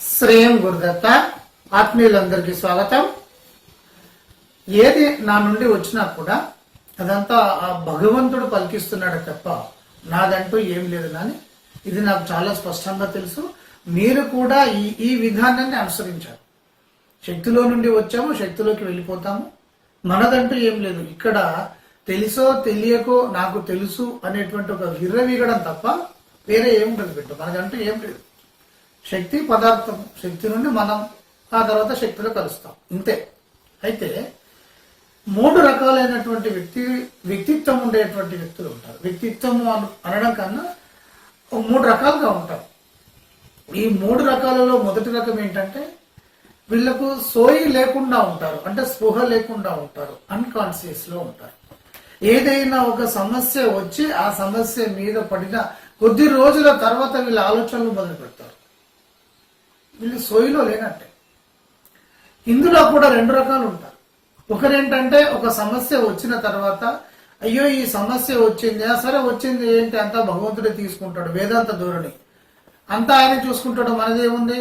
శ్రేయం గురుదత్త ఆత్మీయులందరికీ స్వాగతం. ఏది నా నుండి వచ్చినా కూడా అదంతా ఆ భగవంతుడు పలికిస్తున్నాడు తప్ప నాదంటూ ఏం లేదు కానీ ఇది నాకు చాలా స్పష్టంగా తెలుసు. మీరు కూడా ఈ ఈ విధానాన్ని అనుసరించారు శక్తిలో నుండి వచ్చాము శక్తిలోకి వెళ్ళిపోతాము. మనదంటూ ఏం లేదు. ఇక్కడ తెలుసో తెలియకో నాకు తెలుసు అనేటువంటి ఒక విర్రవీగడం తప్ప వేరే ఏం ఉండదు బిడ్డ. మనకంటూ ఏం లేదు. శక్తి పదార్థం శక్తి నుండి మనం ఆ తర్వాత శక్తిలో కలుస్తాం. ఇంతే. అయితే మూడు రకాలైనటువంటి వ్యక్తి వ్యక్తిత్వం ఉండేటువంటి వ్యక్తులు ఉంటారు. వ్యక్తిత్వం అనడం కన్నా మూడు రకాలుగా ఉంటారు ఈ మూడు రకాలలో మొదటి రకం ఏంటంటే వీళ్ళకు సోయి లేకుండా ఉంటారు. అంటే స్పృహ లేకుండా ఉంటారు. అన్కాన్షియస్లో ఉంటారు. ఏదైనా ఒక సమస్య వచ్చి ఆ సమస్య మీద పడిన కొద్ది రోజుల తర్వాత వీళ్ళ ఆలోచనలు మొదలు పెడతారు వీళ్ళు సోయిలో లేనట్టే. ఇందులో కూడా రెండు రకాలు ఉంటారు. ఒకరేంటంటే ఒక సమస్య వచ్చిన తర్వాత అయ్యో ఈ సమస్య వచ్చింది ఆ సరే వచ్చింది ఏంటి అంతా భగవంతుడే తీసుకుంటాడు వేదాంత ధోరణి. అంతా ఆయన చూసుకుంటాడు మనదేముంది?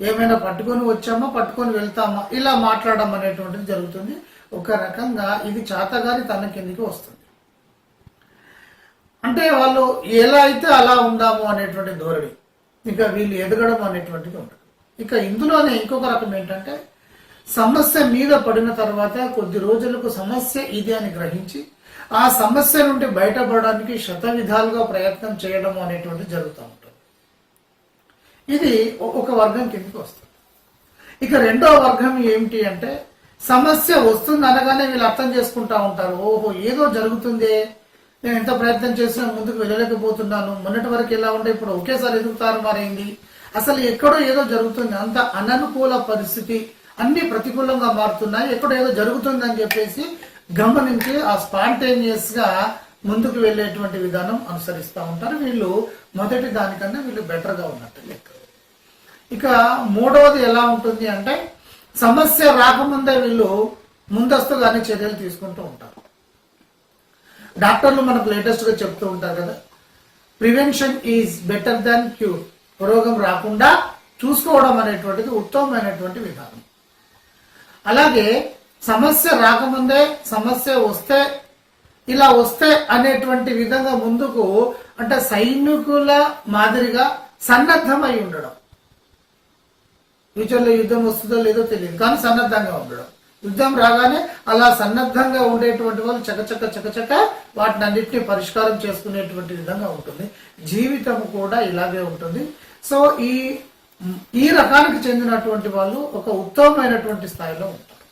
ఏమైనా పట్టుకొని వచ్చామా పట్టుకొని వెళ్తామా? ఇలా మాట్లాడడం అనేటువంటిది జరుగుతుంది. ఒక రకంగా ఇది చాతగారి తన కిందికి వస్తుంది. అంటే వాళ్ళు ఎలా అయితే అలా ఉందాము అనేటువంటి ధోరణి. ఇంకా వీళ్ళు ఎదగడం అనేటువంటిది ఉంటుంది. ఇక ఇందులోనే ఇంకొక రకం ఏంటంటే సమస్య మీద పడిన తర్వాత కొద్ది రోజులకు సమస్య ఇది అని గ్రహించి ఆ సమస్య నుండి బయటపడడానికి శత విధాలుగా ప్రయత్నం చేయడం అనేటువంటిది జరుగుతూ ఉంటుంది. ఇది ఒక వర్గం కిందకి వస్తుంది. ఇక రెండో వర్గం ఏమిటి అంటే సమస్య వస్తుంది అనగానే వీళ్ళు అర్థం చేసుకుంటా ఉంటారు. ఓహో ఏదో జరుగుతుందే. నేను ఎంత ప్రయత్నం చేసినా ముందుకు వెళ్ళలేకపోతున్నాను. మొన్నటి వరకు ఎలా ఉంటే ఇప్పుడు ఒకేసారి ఎదుగుతారు మారైంది అసలు ఎక్కడో ఏదో జరుగుతుంది. అంత అననుకూల పరిస్థితి. అన్ని ప్రతికూలంగా మారుతున్నాయి. ఎక్కడో ఏదో జరుగుతుంది అని చెప్పేసి గమనించి ఆ స్పాంటేనియస్గా ముందుకు వెళ్ళేటువంటి విధానం అనుసరిస్తూ ఉంటారు. వీళ్ళు మొదటి దానికన్నా వీళ్ళు బెటర్గా ఉన్నట్టు లెక్క. ఇక మూడవది ఎలా ఉంటుంది అంటే సమస్య రాకముందే వీళ్ళు ముందస్తుగానే చర్యలు తీసుకుంటూ ఉంటారు. డాక్టర్లు మనకు లేటెస్ట్గా చెప్తూ ఉంటారు కదా prevention is better than cure రోగం రాకుండా చూసుకోవడం అనేటువంటిది ఉత్తమమైనటువంటి విధానం. అలాగే సమస్య రాకముందే సమస్య వస్తే ఇలా వస్తే అనేటువంటి విధంగా ముందుకు అంటే సైనికుల మాదిరిగా సన్నద్ధమై ఉండడం. ఫ్యూచర్లో యుద్ధం వస్తుందో లేదో తెలియదు కానీ సన్నద్ధంగా ఉండడం. యుద్ధం రాగానే అలా సన్నద్ధంగా ఉండేటువంటి వాళ్ళు చకచక చకచక వాటిని అన్నింటినీ పరిష్కారం చేసుకునేటువంటి విధంగా ఉంటుంది. జీవితం కూడా ఇలాగే ఉంటుంది. సో ఈ ఈ రకానికి చెందినటువంటి వాళ్ళు ఒక ఉత్తమమైనటువంటి స్థాయిలో ఉంటారు.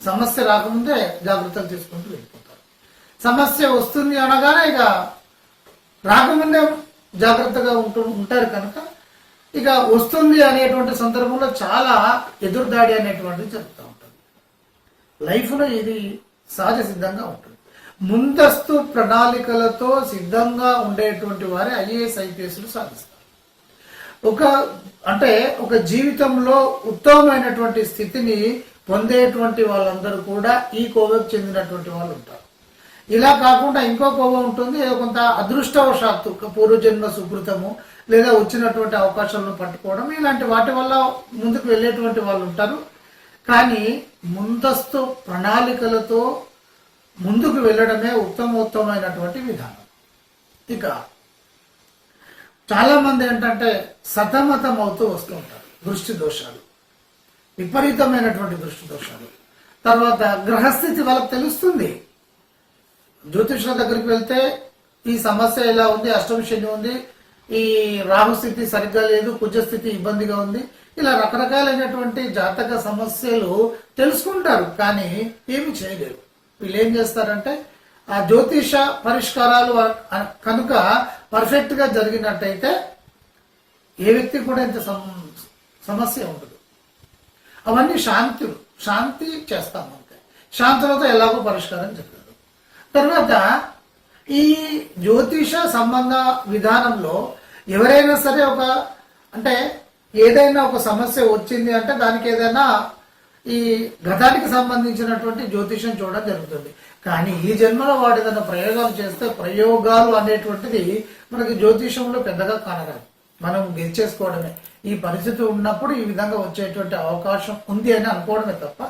సమస్య రాకముందే జాగ్రత్తలు తీసుకుంటూ వెళ్ళిపోతారు. సమస్య వస్తుంది అనగానే ఇక రాకముందే జాగ్రత్తగా ఉంటూ ఉంటారు కనుక ఇక వస్తుంది అనేటువంటి సందర్భంలో చాలా ఎదురుదాడి అనేటువంటిది జరుగుతూ లైఫ్లో ఇది సహజ సిద్ధంగా ఉంటుంది. ముందస్తు ప్రణాళికలతో సిద్ధంగా ఉండేటువంటి వారే ఐఏఎస్ ఐపీఎస్లు సాధిస్తారు. ఒక అంటే ఒక జీవితంలో ఉత్తమమైనటువంటి స్థితిని పొందేటువంటి వాళ్ళందరూ కూడా ఈ కోవకు చెందినటువంటి వాళ్ళు ఉంటారు. ఇలా కాకుండా ఇంకో కోవ ఉంటుంది ఏదో కొంత అదృష్టవశాత్తు పూర్వజన్మ సుకృతము లేదా వచ్చినటువంటి అవకాశాలను పట్టుకోవడం ఇలాంటి వాటి వల్ల ముందుకు వెళ్ళేటువంటి వాళ్ళు ఉంటారు. కానీ ముందస్తు ప్రణాళికలతో ముందుకు వెళ్ళడమే ఉత్తమోత్తమైనటువంటి విధానం. ఇక చాలా మంది ఏంటంటే సతమతం అవుతూ వస్తూ ఉంటారు దృష్టి దోషాలు విపరీతమైనటువంటి దృష్టి దోషాలు. తర్వాత గ్రహస్థితి వాళ్ళకి తెలుస్తుంది. జ్యోతిష్ల దగ్గరికి వెళ్తే ఈ సమస్య ఎలా ఉంది అష్టమి శని ఉంది ఈ రాహు స్థితి సరిగ్గా లేదు కుజస్థితి ఇబ్బందిగా ఉంది ఇలా రకరకాలైనటువంటి జాతక సమస్యలు తెలుసుకుంటారు కానీ ఏమి చేయలేరు. వీళ్ళు ఏం చేస్తారంటే ఆ జ్యోతిష పరిష్కారాలు కనుక పర్ఫెక్ట్గా జరిగినట్టయితే ఏ వ్యక్తి కూడా ఇంత సమ- సమస్య ఉండదు. అవన్నీ శాంతులు. శాంతి చేస్తాము అంతే. శాంతులతో ఎలాగో పరిష్కారం చెప్పారు. తర్వాత ఈ జ్యోతిష సంబంధ విధానంలో ఎవరైనా సరే ఒక అంటే ఏదైనా ఒక సమస్య వచ్చింది అంటే దానికి ఏదైనా ఈ గతానికి సంబంధించినటువంటి జ్యోతిషం చూడడం జరుగుతుంది. కానీ ఈ జన్మలో వాడు ఏదైనా ప్రయోగాలు చేస్తే ప్రయోగాలు అనేటువంటిది మనకి జ్యోతిషంలో పెద్దగా కానరాదు మనం గెలిచేసుకోవడమే. ఈ పరిస్థితి ఉన్నప్పుడు ఈ విధంగా వచ్చేటువంటి అవకాశం ఉంది అని అనుకోవడమే తప్ప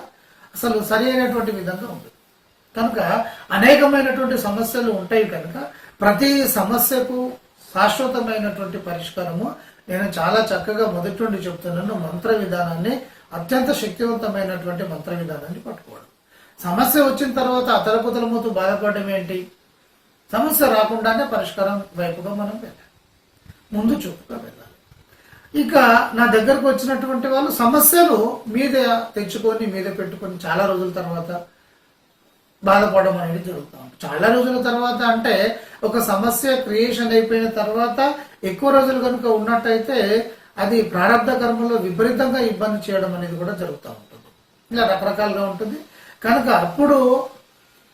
అసలు సరి అయినటువంటి విధంగా ఉంది. కనుక అనేకమైనటువంటి సమస్యలు ఉంటాయి కనుక ప్రతి సమస్యకు శాశ్వతమైనటువంటి పరిష్కారము నేను చాలా చక్కగా మొదటి నుండి చెప్తున్నాను మంత్ర విధానాన్ని అత్యంత శక్తివంతమైనటువంటి మంత్ర విధానాన్ని పట్టుకోవడం. సమస్య వచ్చిన తర్వాత అతలకుతలమవుతూ బాధపడడం ఏంటి? సమస్య రాకుండానే పరిష్కారం వైపుగా మనం వెళ్ళాలి. ముందు చూపుగా వెళ్ళాలి. ఇక నా దగ్గరకు వచ్చినటువంటి వాళ్ళు సమస్యలు మీద తెచ్చుకొని మీద పెట్టుకొని చాలా రోజుల తర్వాత బాధపడడం అనేది జరుగుతూ. ఉంటుంది చాలా రోజుల తర్వాత అంటే ఒక సమస్య క్రియేషన్ అయిపోయిన తర్వాత ఎక్కువ రోజులు కనుక ఉన్నట్టయితే అది ప్రారంభ కర్మలో విపరీతంగా ఇబ్బంది చేయడం అనేది కూడా జరుగుతూ ఉంటుంది. ఇలా రకరకాలుగా ఉంటుంది. కనుక అప్పుడు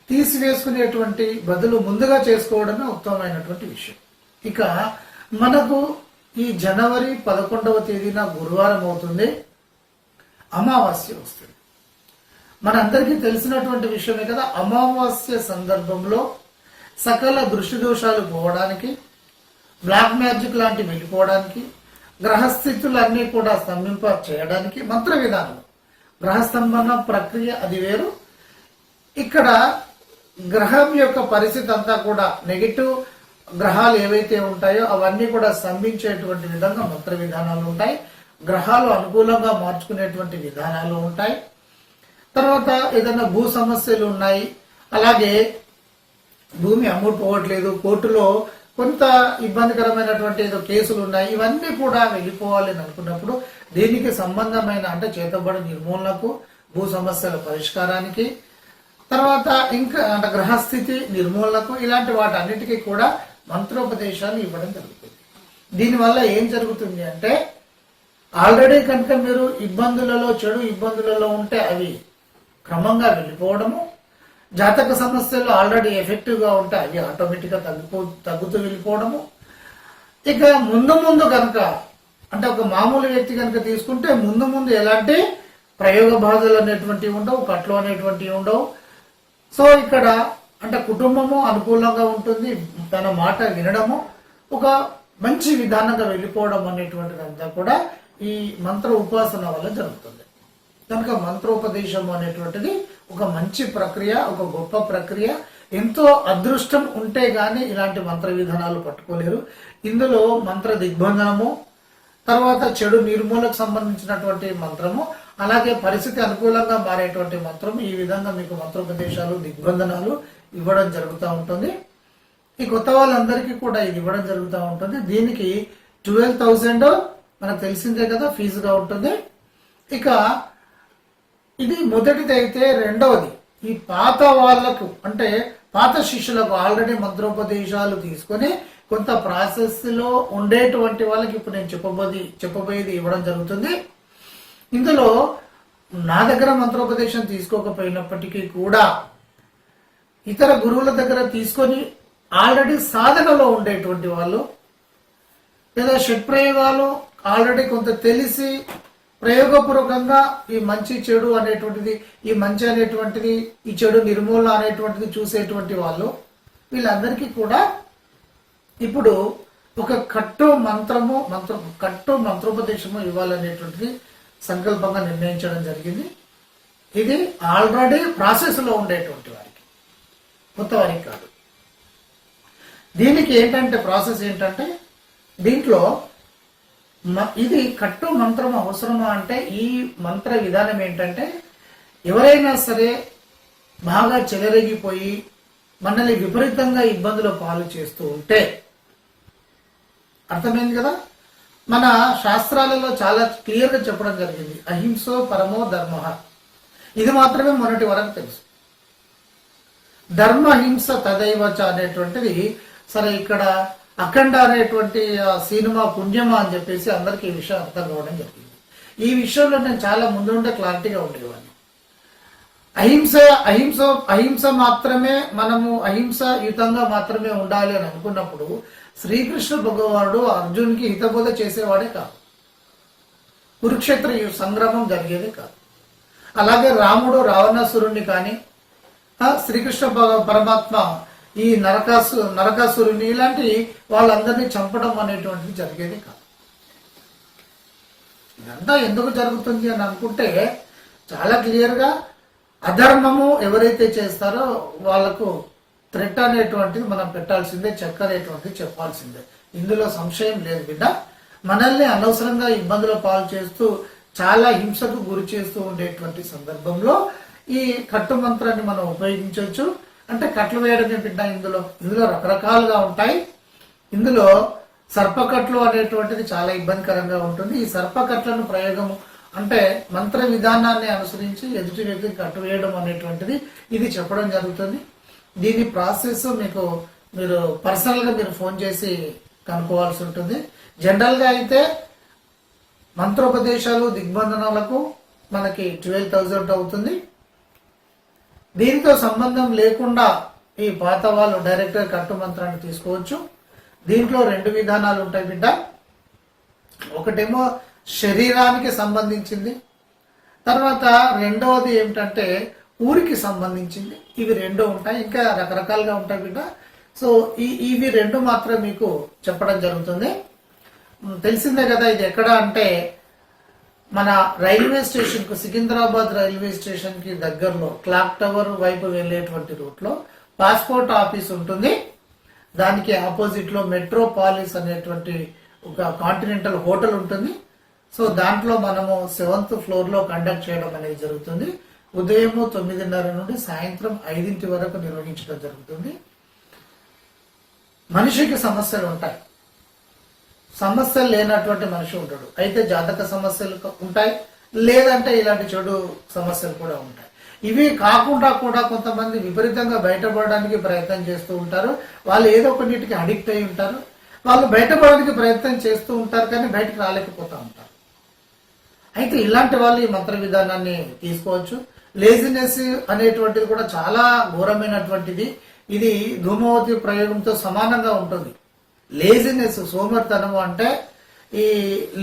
తీసివేసుకునేటువంటి బదులు ముందుగా చేసుకోవడమే ఉత్తమమైనటువంటి విషయం. ఇక మనకు ఈ జనవరి పదకొండవ తేదీన గురువారం అవుతుంది. అమావాస్య వస్తుంది. మనందరికీ తెలిసినటువంటి విషయమే కదా అమావాస్య సందర్భంలో సకల దృష్టి దోషాలు పోవడానికి బ్లాక్ మ్యాజిక్ లాంటివి వెళ్ళిపోవడానికి గ్రహస్థితులన్నీ కూడా స్తంభింప చేయడానికి మంత్ర విధానం. గ్రహస్తంభన ప్రక్రియ అది వేరు. ఇక్కడ గ్రహం యొక్క పరిస్థితి అంతా కూడా నెగిటివ్. గ్రహాలు ఏవైతే ఉంటాయో అవన్నీ కూడా స్తంభించేటువంటి విధంగా మంత్ర విధానాలు ఉంటాయి. గ్రహాలు అనుకూలంగా మార్చుకునేటువంటి విధానాలు ఉంటాయి. తర్వాత ఏదైనా భూ సమస్యలు ఉన్నాయి అలాగే భూమి అమ్ముడుపోవట్లేదు కోర్టులో కొంత ఇబ్బందికరమైనటువంటి ఏదో కేసులు ఉన్నాయి ఇవన్నీ కూడా వెళ్ళిపోవాలి అని అనుకున్నప్పుడు దీనికి సంబంధమైన అంటే చేతబడి నిర్మూలనకు భూ సమస్యల పరిష్కారానికి తర్వాత ఇంకా అంటే గ్రహస్థితి నిర్మూలనకు ఇలాంటి వాటన్నిటికీ కూడా మంత్రోపదేశాలు ఇవ్వడం జరుగుతుంది. దీనివల్ల ఏం జరుగుతుంది అంటే ఆల్రెడీ కనుక మీరు ఇబ్బందులలో చెడు ఇబ్బందులలో ఉంటే అవి క్రమంగా వెళ్ళిపోవడము. జాతక సమస్యలు ఆల్రెడీ ఎఫెక్టివ్గా ఉంటాయి. ఉంటే అవి ఆటోమేటిక్గా తగ్గిపో తగ్గుతూ వెళ్ళిపోవడము. ఇక ముందు ముందు కనుక అంటే ఒక మామూలు వ్యక్తి కనుక తీసుకుంటే ముందు ముందు ఎలాంటి ప్రయోగ బాధలు అనేటువంటివి ఉండవు కట్లు అనేటువంటివి ఉండవు. సో ఇక్కడ అంటే కుటుంబము అనుకూలంగా ఉంటుంది. తన మాట వినడము. ఒక మంచి విధానంగా వెళ్ళిపోవడం అనేటువంటిదంతా కూడా ఈ మంత్ర ఉపాసన వల్ల జరుగుతుంది. కనుక మంత్రోపదేశం అనేటువంటిది ఒక మంచి ప్రక్రియ ఒక గొప్ప ప్రక్రియ. ఎంతో అదృష్టం ఉంటే గాని ఇలాంటి మంత్ర విధానాలు పట్టుకోలేరు. ఇందులో మంత్ర దిగ్బంధనము తర్వాత చెడు నిర్మూలకు సంబంధించినటువంటి మంత్రము అలాగే పరిస్థితి అనుకూలంగా మారేటువంటి మంత్రం ఈ విధంగా మీకు మంత్రోపదేశాలు దిగ్బంధనాలు ఇవ్వడం జరుగుతూ ఉంటుంది. ఈ కొత్త వాళ్ళందరికీ కూడా ఇది ఇవ్వడం జరుగుతూ ఉంటుంది. దీనికి ట్వెల్వ్ థౌజండ్ మనకు తెలిసిందే కదా ఫీజుగా ఉంటుంది. ఇక ఇది మొదటిది అయితే రెండవది. ఈ పాత వాళ్ళకు అంటే పాత శిష్యులకు ఆల్రెడీ మంత్రోపదేశాలు తీసుకొని కొంత ప్రాసెస్లో ఉండేటువంటి వాళ్ళకి ఇప్పుడు నేను చెప్పబోది చెప్పబోయేది ఇవ్వడం జరుగుతుంది. ఇందులో నా దగ్గర మంత్రోపదేశం తీసుకోకపోయినప్పటికీ కూడా ఇతర గురువుల దగ్గర తీసుకొని ఆల్రెడీ సాధనలో ఉండేటువంటి వాళ్ళు లేదా షట్ప్రయోగాలు ఆల్రెడీ కొంత తెలిసి ప్రయోగపూర్వకంగా ఈ మంచి చెడు అనేటువంటిది ఈ మంచి అనేటువంటిది ఈ చెడు నిర్మూలన అనేటువంటిది చూసేటువంటి వాళ్ళు వీళ్ళందరికీ కూడా ఇప్పుడు ఒక కట్టు మంత్రము మంత్ర కట్టు మంత్రోపదేశము ఇవ్వాలనేటువంటిది సంకల్పంగా నిర్ణయించడం జరిగింది. ఇది ఆల్రెడీ ప్రాసెస్లో ఉండేటువంటి వారికి కొత్త వారికి కాదు. దీనికి ఏంటంటే ప్రాసెస్ ఏంటంటే దీంట్లో ఇది కట్టు మంత్రం అవసరమా అంటే ఈ మంత్ర విధానం ఏంటంటే ఎవరైనా సరే బాగా చెలరేగిపోయి మనల్ని విపరీతంగా ఇబ్బందుల పాలు చేస్తూ ఉంటే అర్థమైంది కదా? మన శాస్త్రాలలో చాలా క్లియర్గా చెప్పడం జరిగింది. అహింసో పరమో ధర్మ. ఇది మాత్రమే మొన్నటి వరకు తెలుసు. ధర్మహింస తదైవచ అనేటువంటిది సరే ఇక్కడ అఖండ అనేటువంటి సినిమా పుణ్యమా అని చెప్పేసి అందరికీ ఈ విషయం అర్థం కావడం జరిగింది. ఈ విషయంలో నేను చాలా ముందు ఉండే క్లారిటీగా ఉండేవాడిని. అహింస అహింస అహింస మాత్రమే మనము అహింస యుతంగా మాత్రమే ఉండాలి అని అనుకున్నప్పుడు శ్రీకృష్ణ భగవానుడు అర్జున్కి హితబోధ చేసేవాడే కాదు. కురుక్షేత్ర సంగ్రామం జరిగేది కాదు. అలాగే రాముడు రావణాసురుణ్ణి కానీ శ్రీకృష్ణ భగ- పరమాత్మ ఈ నరకాసు నరకాసురుని ఇలాంటి వాళ్ళందరినీ చంపడం అనేటువంటిది జరిగేది కాదు. ఇదంతా ఎందుకు జరుగుతుంది అని అనుకుంటే చాలా క్లియర్గా అధర్మము ఎవరైతే చేస్తారో వాళ్ళకు థ్రెట్ అనేటువంటిది మనం పెట్టాల్సిందే చెక్ అనేటువంటిది చెప్పాల్సిందే. ఇందులో సంశయం లేదు బిడ్డ. మనల్ని అనవసరంగా ఇబ్బందుల పాలు చేస్తూ చాలా హింసకు గురి చేస్తూ ఉండేటువంటి సందర్భంలో ఈ కట్టు మంత్రాన్ని మనం ఉపయోగించవచ్చు. అంటే కట్లు వేయడమే బిడ్డ ఇందులో? ఇందులో రకరకాలుగా ఉంటాయి. ఇందులో సర్పకట్లు అనేటువంటిది చాలా ఇబ్బందికరంగా ఉంటుంది. ఈ సర్పకట్లను ప్రయోగం అంటే మంత్ర విధానాన్ని అనుసరించి ఎదుటి వ్యక్తికి కట్టువేయడం అనేటువంటిది ఇది చెప్పడం జరుగుతుంది. దీని ప్రాసెస్ మీకు మీరు పర్సనల్గా మీరు ఫోన్ చేసి కనుక్కోవాల్సి ఉంటుంది. జనరల్గా అయితే మంత్రోపదేశాలు దిగ్బంధనాలకు మనకి ట్వెల్వ్ థౌజండ్ అవుతుంది. దీనితో సంబంధం లేకుండా ఈ పాత వాళ్ళు డైరెక్టర్ కట్టు మంత్రాన్ని తీసుకోవచ్చు. దీంట్లో రెండు విధానాలు ఉంటాయి బిడ్డ. ఒకటేమో శరీరానికి సంబంధించింది. తర్వాత రెండవది ఏమిటంటే ఊరికి సంబంధించింది. ఇవి రెండు ఉంటాయి. ఇంకా రకరకాలుగా ఉంటాయి బిడ్డ. సో ఈ ఇవి రెండు మాత్రం మీకు చెప్పడం జరుగుతుంది. తెలిసిందే కదా ఇది ఎక్కడ అంటే మన రైల్వే స్టేషన్కు సికింద్రాబాద్ రైల్వే స్టేషన్కి దగ్గరలో క్లాక్ టవర్ వైపు వెళ్ళేటువంటి రూట్లో పాస్పోర్ట్ ఆఫీస్ ఉంటుంది. దానికి ఆపోజిట్లో మెట్రోపాలిస్ అనేటువంటి ఒక కాంటినెంటల్ హోటల్ ఉంటుంది. సో దాంట్లో మనము సెవెంత్ ఫ్లోర్లో కండక్ట్ చేయడం అనేది జరుగుతుంది. ఉదయము తొమ్మిదిన్నర నుండి సాయంత్రం ఐదింటి వరకు నిర్వహించడం జరుగుతుంది. మనిషికి సమస్యలు ఉంటాయి. సమస్యలు లేనటువంటి మనిషి ఉంటాడు. అయితే జాతక సమస్యలు ఉంటాయి లేదంటే ఇలాంటి చెడు సమస్యలు కూడా ఉంటాయి. ఇవి కాకుండా కూడా కొంతమంది విపరీతంగా బయటపడడానికి ప్రయత్నం చేస్తూ ఉంటారు. వాళ్ళు ఏదో కొన్నిటికి అడిక్ట్ అయి ఉంటారు. వాళ్ళు బయటపడడానికి ప్రయత్నం చేస్తూ ఉంటారు కానీ బయటకు రాలేకపోతూ ఉంటారు. అయితే ఇలాంటి వాళ్ళు ఈ మంత్ర విధానాన్ని తీసుకోవచ్చు. లేజినెస్ అనేటువంటిది కూడా చాలా ఘోరమైనటువంటిది. ఇది ధూమవతి ప్రయోగంతో సమానంగా ఉంటుంది. లేజినెస్ సోమర్తనము అంటే ఈ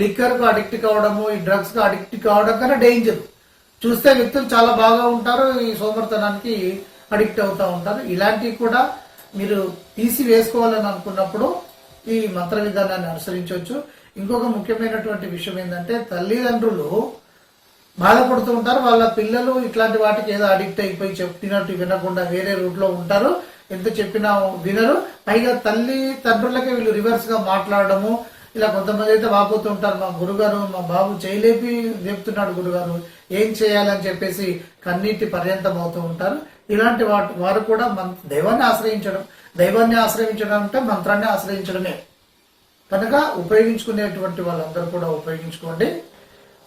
లిక్కర్కు అడిక్ట్ కావడము ఈ డ్రగ్స్కు అడిక్ట్ కావడం కన్నా డేంజర్ చూస్తే వ్యక్తులు చాలా బాగా ఉంటారు ఈ సోమర్తనానికి అడిక్ట్ అవుతా ఉంటారు. ఇలాంటివి కూడా మీరు తీసి వేసుకోవాలని అనుకున్నప్పుడు ఈ మంత్ర విధానాన్ని అనుసరించవచ్చు. ఇంకొక ముఖ్యమైనటువంటి విషయం ఏంటంటే తల్లిదండ్రులు బాధపడుతూ ఉంటారు. వాళ్ళ పిల్లలు ఇట్లాంటి వాటికి ఏదో అడిక్ట్ అయిపోయి చెప్పినట్టు వినకుండా వేరే రూట్లో ఉంటారు. ఎంత చెప్పినా వినరు. పైగా తల్లి తండ్రులకే వీళ్ళు రివర్స్గా మాట్లాడడము. ఇలా కొంతమంది అయితే వాపోతూ ఉంటారు మా గురుగారు మా బాబు చేయలేపి చెప్తున్నాడు గురుగారు ఏం చేయాలని చెప్పేసి కన్నీటి పర్యంతం అవుతూ ఉంటారు. ఇలాంటి వాటి వారు కూడా మన దైవాన్ని ఆశ్రయించడం దైవాన్ని ఆశ్రయించడం అంటే మంత్రాన్ని ఆశ్రయించడమే. కనుక ఉపయోగించుకునేటువంటి వాళ్ళందరూ కూడా ఉపయోగించుకోండి.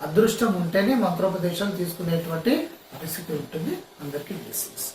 అదృష్టం ఉంటేనే మంత్రోపదేశాలు తీసుకునేటువంటి పరిస్థితి ఉంటుంది. అందరికీ బ్లెస్సింగ్స్